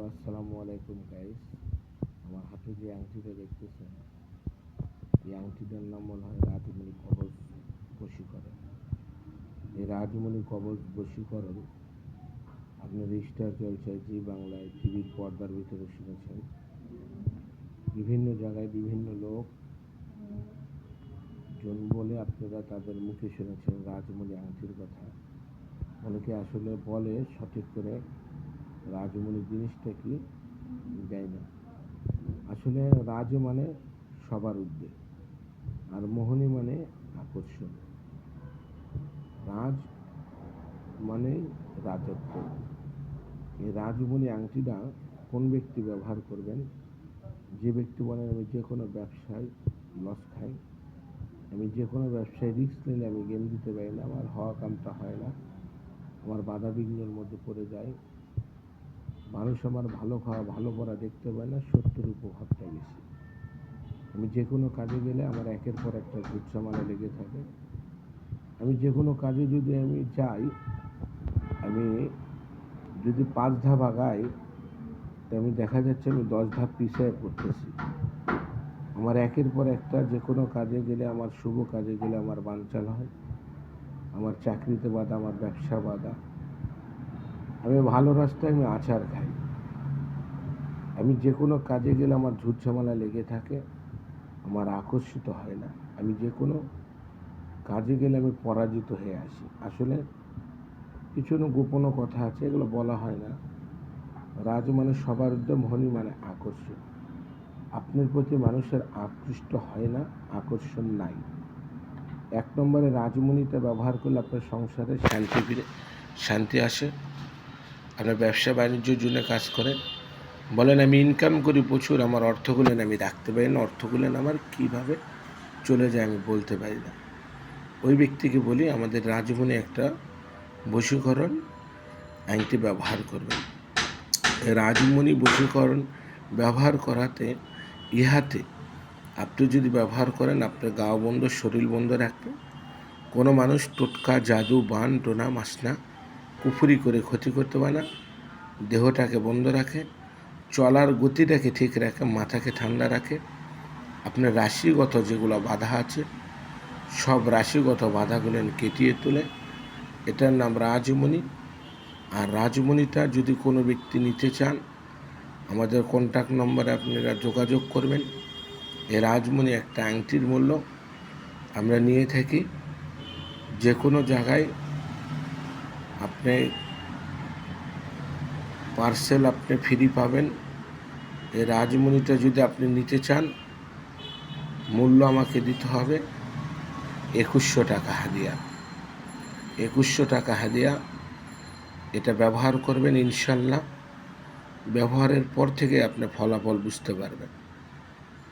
Hello, আসসালামু আলাইকুম guys আমার হাতে যে আংটিটা দেখতেছেন। এই আংটিটার নাম মনে হয় রাজমণি কবচ বশীকরণ। এই রাজমণি কবচ বশীকরণ আপনার রিস্টার চলছে জি বাংলায়, টিভির পর্দার ভিতরে শুনেছেন। বিভিন্ন জায়গায় বিভিন্ন লোক জন বলে আপনারা তাদের মুখে শুনেছেন রাজমণি আংটির কথা। অনেকে আসলে বলে সঠিক করে রাজমণি জিনিসটা কি? দেয় না। আসলে রাজ মানে সবার উদ্বেগ আর মোহনী মানে আকর্ষণ। রাজ মানে রাজত্ব। এই রাজমণি আংটিটা কোন ব্যক্তি ব্যবহার করবেন? যে ব্যক্তি বলেন, আমি যে কোনো ব্যবসায় লস খাই, আমি যে কোনো ব্যবসায় রিস্ক নিলে আমি গেম দিতে পারি না, আমার হওয়া কামটা হয় না, আমার বাধা বিঘ্নের মধ্যে পড়ে যায়। মানুষ আমার ভালো খাওয়া, ভালো করা দেখতে পায় না সত্যের উপভাবটা বেশি। আমি যে কোনো কাজে গেলে আমার একের পর একটা গুচ্ছামালা লেগে থাকে। আমি যে কোনো কাজে যদি আমি যাই, আমি যদি পাঁচ ধাপ আগাই, তো আমি দেখা যাচ্ছে আমি দশ ধাপ পিছিয়ে পড়তেছি। আমার একের পর একটা যে কোনো কাজে গেলে, আমার শুভ কাজে গেলে আমার বানচাল হয়। আমার চাকরিতে বাধা, আমার ব্যবসা বাধা। আমি ভালো রাস্তায় আমি আচার খাই। আমি যে কোনো কাজে গেলে আমার ঝুট ঝামেলা লেগে থাকে, আমার আকর্ষিত হয় না। আমি যে কোনো কাজে গেলে আমি পরাজিত হয়ে আসি। আসলে কিছু গোপন কথা আছে, এগুলো বলা হয় না। রাজ মানে সবার উদ্যম হনি মানে আকর্ষণ। আপনার প্রতি মানুষের আকৃষ্ট হয় না, আকর্ষণ নাই। এক নম্বরে রাজমণিটা ব্যবহার করলে আপনার সংসারে শান্তি ফিরে, শান্তি আসে। আপনার ব্যবসা বাণিজ্যের জন্য কাজ করেন। বলেন, আমি ইনকাম করি প্রচুর, আমার অর্থগুলেন আমি রাখতে পারি না অর্থগুলেন আমার কীভাবে চলে যায় আমি বলতে পারি না। ওই ব্যক্তিকে বলি, আমাদের রাজমণি একটা বশীকরণ আইনটি ব্যবহার করবেন। রাজমণি বশীকরণ ব্যবহার করাতে ইহাতে আপনি যদি ব্যবহার করেন, আপনার গাও বন্ধ শরীর বন্ধ রাখবে কোনো মানুষ টোটকা, জাদু, বান, টোনা, মাসনা কুফুরি করে ক্ষতি করতে পারে না। দেহটাকে বন্ধ রাখে, চলার গতিটাকে ঠিক রাখে, মাথাকে ঠান্ডা রাখে। আপনার রাশিগত যেগুলো বাধা আছে, সব রাশিগত বাধাগুলো কেটিয়ে তোলে। এটার নাম রাজমণি। আর রাজমণিটা যদি কোনো ব্যক্তি নিতে চান, আমাদের কন্ট্যাক্ট নম্বরে আপনারা যোগাযোগ করবেন। এ রাজমণি একটা আংটির মূল্য। আমরা নিয়ে থাকি। যে কোনো জায়গায় আপনি পার্সেল আপনি ফ্রি পাবেন। এই রাজমণিটা যদি আপনি নিতে চান, মূল্য আমাকে দিতে হবে একুশশো টাকা হাদিয়া। একুশশো টাকা হাদিয়া, এটা ব্যবহার করবেন ইনশাল্লাহ। ব্যবহারের পর থেকে আপনি ফলাফল বুঝতে পারবেন।